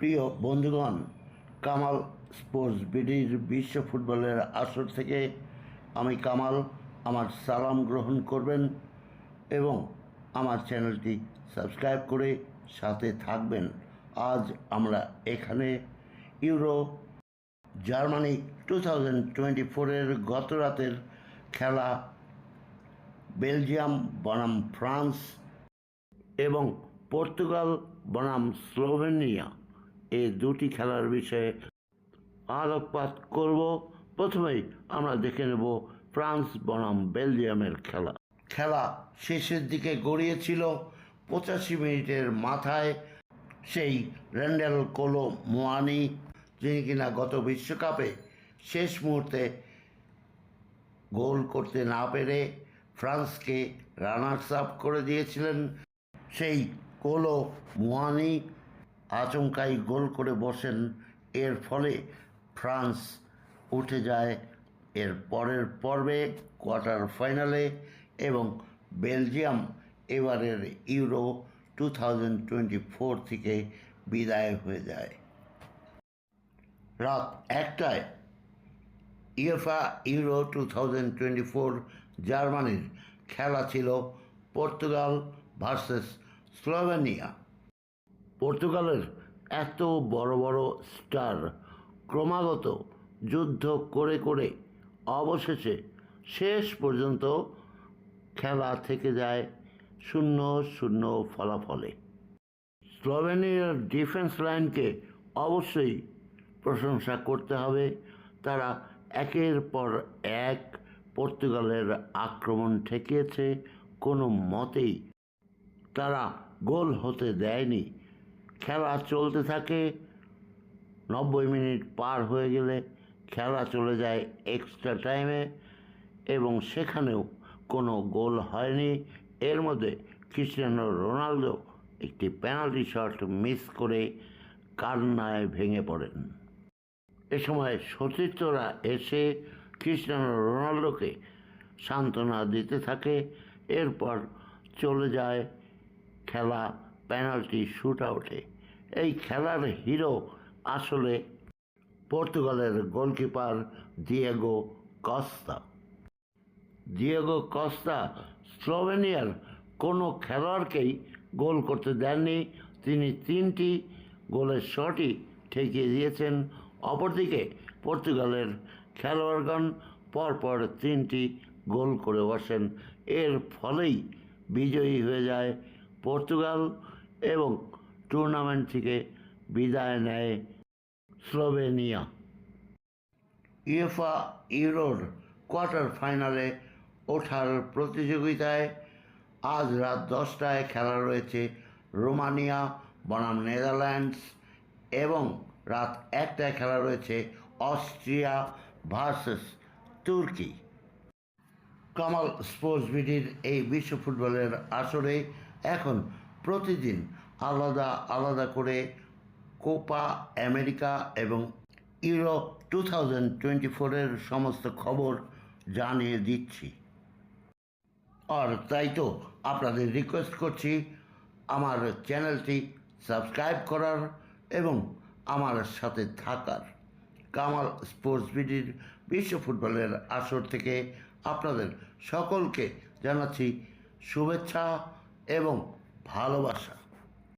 প্রিয় বন্ধুগণ, কামাল স্পোর্টস বিডির বিশ্ব ফুটবলের আসর থেকে আমি কামাল আমার সালাম গ্রহণ করবেন এবং আমার চ্যানেলটি সাবস্ক্রাইব করে সাথে থাকবেন। আজ আমরা এখানে Euro Germany two thousand twenty ফোরের গত রাতের খেলা বেলজিয়াম বনাম ফ্রান্স এবং পর্তুগাল বনাম স্লোভেনিয়া। এই দুটি খেলার বিষয়ে আলোকপাত করব। প্রথমেই আমরা দেখে নেব ফ্রান্স বনাম বেলজিয়ামের খেলা। খেলা শেষের দিকে গড়িয়েছিল পঁচাশি মিনিটের মাথায় সেই র্যান্ডেল কোলো মোয়ানি যিনি কিনা গত বিশ্বকাপে শেষ মুহূর্তে গোল করতে না পেরে ফ্রান্সকে রানার্স আপ করে দিয়েছিলেন। সেই কোলো মুয়ানি আচমকাই গোল করে বসেন। এর ফলে ফ্রান্স উঠে যায় এর পরের পর্বে, কোয়ার্টার ফাইনালে এবং বেলজিয়াম এবারের Euro two thousand twenty four থেকে বিদায় হয়ে যায়। রাত একটায় UEFA Euro two thousand twenty four জার্মানির খেলা ছিল পর্তুগাল ভার্সেস স্লোভেনিয়া। পর্তুগালের এত বড় বড় স্টার ক্রমাগত যুদ্ধ করে করে অবশেষে শেষ পর্যন্ত খেলা থেকে যায় শূন্য শূন্য ফলাফলে। স্লোভেনিয়ার ডিফেন্স লাইনকে অবশ্যই প্রশংসা করতে হবে। তারা একের পর এক পর্তুগালের আক্রমণ ঠেকিয়েছে। কোনো মতেই তারা গোল হতে দেয়নি। খেলা চলতে থাকে। নব্বই মিনিট পার হয়ে গেলে খেলা চলে যায় এক্সট্রা টাইমে এবং সেখানেও কোনো গোল হয়নি। এর মধ্যে ক্রিস্টিয়ানো রোনালদো একটি পেনাল্টি শট মিস করে কান্নায় ভেঙে পড়েন। এ সময় সতীর্থরা এসে ক্রিস্টিয়ানো রোনালদোকে সান্ত্বনা দিতে থাকে। এরপর চলে যায় খেলা পেনাল্টি শ্যুট আউটে এই খেলার হিরো আসলে পর্তুগালের goalkeeper Diego Costa Diego Costa স্লোভেনিয়ার কোনো খেলোয়াড়কেই গোল করতে দেননি। তিনি তিনটি গোলের শটই ঠেকিয়ে দিয়েছেন। অপরদিকে পর্তুগালের খেলোয়াড়গণ পরপর তিনটি গোল করে বসেন। এর ফলেই বিজয়ী হয়ে যায় পর্তুগাল। এবং টুর্নামেন্ট থেকে বিদায় নেয় স্লোভেনিয়া। ইউএফা ইউরোর কোয়ার্টার ফাইনালে ওঠার প্রতিযোগিতায় আজ রাত দশটায় খেলা রয়েছে রোমানিয়া, বনাম নেদারল্যান্ডস এবং রাত একটায় খেলা রয়েছে অস্ট্রিয়া ভার্সেস তুর্কি। কামাল স্পোর্টস বিডির এই বিশ্ব ফুটবলের আসরে এখন প্রতিদিন আলাদা আলাদা করে কোপা, আমেরিকা এবং ইউরোপ টু থাউজেন্ড টোয়েন্টি ফোরের সমস্ত খবর জানিয়ে দিচ্ছি। আর তাই তো আপনাদের রিকোয়েস্ট করছি, আমার চ্যানেলটি সাবস্ক্রাইব করার এবং আমার সাথে থাকার। কামাল স্পোর্টস বিডির বিশ্ব ফুটবলের আসর থেকে আপনাদের সকলকে জানাচ্ছি শুভেচ্ছা এবং ভালোবাসা।